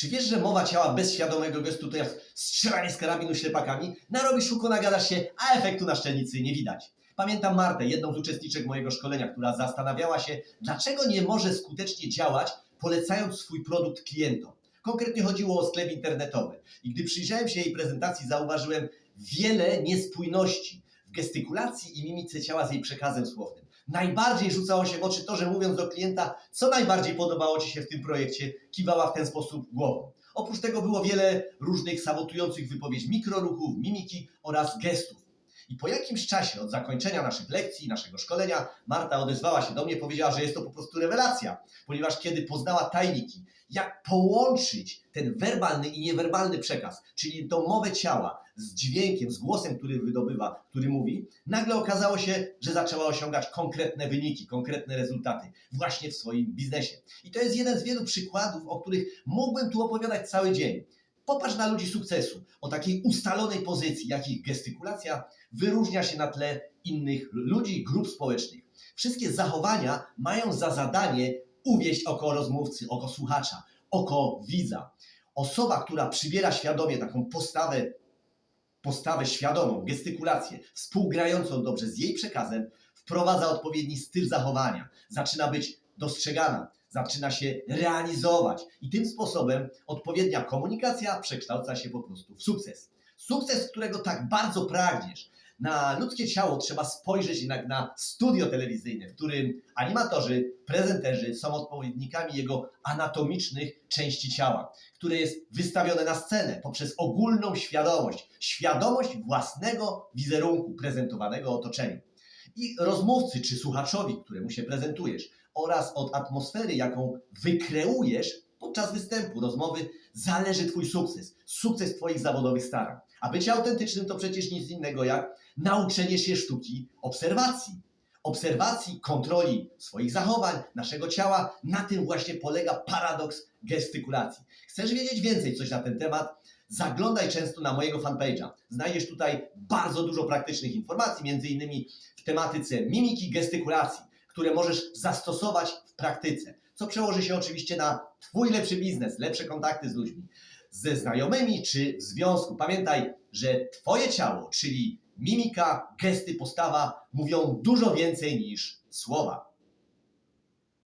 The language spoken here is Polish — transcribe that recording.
Czy wiesz, że mowa ciała bez świadomego gestu to jak strzelanie z karabinu ślepakami? Narobisz szuku, nagadasz się, a efektu na szczelnicy nie widać. Pamiętam Martę, jedną z uczestniczek mojego szkolenia, która zastanawiała się, dlaczego nie może skutecznie działać, polecając swój produkt klientom. Konkretnie chodziło o sklep internetowy. I gdy przyjrzałem się jej prezentacji, zauważyłem wiele niespójności w gestykulacji i mimice ciała z jej przekazem słownym. Najbardziej rzucało się w oczy to, że mówiąc do klienta, co najbardziej podobało Ci się w tym projekcie, kiwała w ten sposób głową. Oprócz tego było wiele różnych sabotujących wypowiedzi mikroruchów, mimiki oraz gestów. I po jakimś czasie od zakończenia naszych lekcji, naszego szkolenia, Marta odezwała się do mnie, powiedziała, że jest to po prostu rewelacja, ponieważ kiedy poznała tajniki, jak połączyć ten werbalny i niewerbalny przekaz, czyli tą mowę ciała z dźwiękiem, z głosem, który wydobywa, który mówi, nagle okazało się, że zaczęła osiągać konkretne wyniki, konkretne rezultaty właśnie w swoim biznesie. I to jest jeden z wielu przykładów, o których mógłbym tu opowiadać cały dzień. Popatrz na ludzi sukcesu, o takiej ustalonej pozycji, jak ich gestykulacja wyróżnia się na tle innych ludzi, grup społecznych. Wszystkie zachowania mają za zadanie uwieść oko rozmówcy, oko słuchacza, oko widza. Osoba, która przybiera świadomie taką postawę, postawę świadomą, gestykulację, współgrającą dobrze z jej przekazem, wprowadza odpowiedni styl zachowania, zaczyna być dostrzegana, zaczyna się realizować i tym sposobem odpowiednia komunikacja przekształca się po prostu w sukces. Sukces, którego tak bardzo pragniesz. Na ludzkie ciało trzeba spojrzeć jednak na studio telewizyjne, w którym animatorzy, prezenterzy są odpowiednikami jego anatomicznych części ciała, które jest wystawione na scenę poprzez ogólną świadomość, świadomość własnego wizerunku prezentowanego otoczeniu. I rozmówcy czy słuchaczowi, któremu się prezentujesz, oraz od atmosfery, jaką wykreujesz podczas występu, rozmowy, zależy Twój sukces, sukces Twoich zawodowych starań. A bycie autentycznym to przecież nic innego jak nauczenie się sztuki obserwacji. Obserwacji, kontroli swoich zachowań, naszego ciała. Na tym właśnie polega paradoks gestykulacji. Chcesz wiedzieć więcej coś na ten temat? Zaglądaj często na mojego fanpage'a. Znajdziesz tutaj bardzo dużo praktycznych informacji, między innymi w tematyce mimiki, gestykulacji, które możesz zastosować w praktyce, co przełoży się oczywiście na Twój lepszy biznes, lepsze kontakty z ludźmi, ze znajomymi czy w związku. Pamiętaj, że Twoje ciało, czyli mimika, gesty, postawa mówią dużo więcej niż słowa.